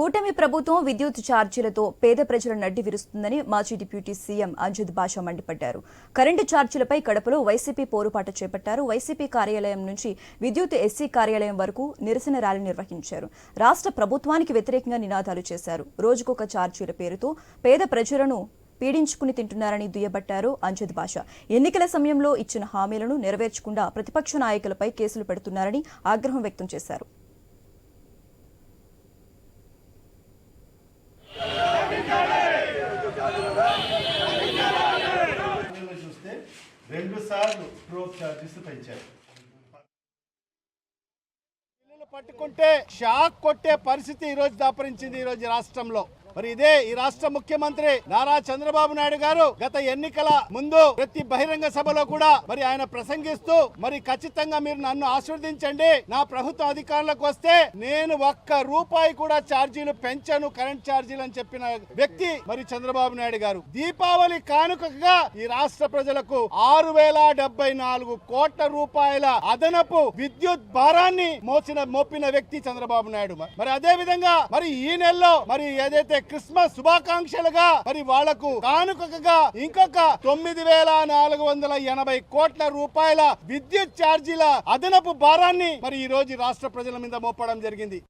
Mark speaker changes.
Speaker 1: కూటమి ప్రభుత్వం విద్యుత్ ఛార్జీలతో పేద ప్రజలను నడ్డి విరుస్తుందని మాజీ డిప్యూటీ సీఎం అంజద్ బాషా మండిపడ్డారు. కరెంటు ఛార్జీలపై కడపలో వైసీపీ పోరుపాట చేపట్టారు. వైసీపీ కార్యాలయం నుంచి విద్యుత్ ఎస్సీ కార్యాలయం వరకు నిరసన ర్యాలీ నిర్వహించారు. రాష్ట్ర ప్రభుత్వానికి వ్యతిరేకంగా నినాదాలు చేశారు. రోజుకొక ఛార్జీల పేరుతో పేద ప్రజలను పీడించుకుని తింటున్నారని దుయ్యబట్టారు అంజద్ బాషా. ఎన్నికల సమయంలో ఇచ్చిన హామీలను నెరవేర్చకుండా ప్రతిపక్ష నాయకులపై కేసులు పెడుతున్నారని ఆగ్రహం వ్యక్తం చేశారు.
Speaker 2: రెండు సార్లు ప్రోప్ ఛార్జెస్ పెంచారు.
Speaker 3: పట్టుకుంటే షాక్ కొట్టే పరిస్థితి ఈరోజు దాపరించింది ఈరోజు రాష్ట్రంలో. మరి ఇదే ఈ రాష్ట్ర ముఖ్యమంత్రి నారా చంద్రబాబు నాయుడు గారు గత ఎన్నికల ముందు ప్రతి బహిరంగ సభలో కూడా మరి ఆయన ప్రసంగిస్తూ మరి ఖచ్చితంగా మీరు నన్ను ఆశీర్వదించండి. నా ప్రభుత్వం అధికారంలోకి వస్తే నేను ఒక్క రూపాయి కూడా ఛార్జీలు పెంచను కరెంట్ ఛార్జీలు అని చెప్పిన వ్యక్తి మరి చంద్రబాబు నాయుడు గారు. దీపావళి కానుకగా ఈ రాష్ట్ర ప్రజలకు ఆరు వేల డెబ్బై నాలుగు కోట్ల రూపాయల అదనపు విద్యుత్ భారాన్ని మోసిన మోపిన వ్యక్తి చంద్రబాబు నాయుడు. మరి అదే విధంగా మరి ఈ నెలలో మరి ఏదైతే క్రిస్మస్ శుభాకాంక్షలుగా మరి వాళ్ళకు కానుకగా ఇంకొక తొమ్మిది వేల నాలుగు వందల ఎనభై కోట్ల రూపాయల విద్యుత్ ఛార్జీల అదనపు భారాన్ని మరి ఈ రోజు రాష్ట్ర ప్రజల మీద మోపడం జరిగింది.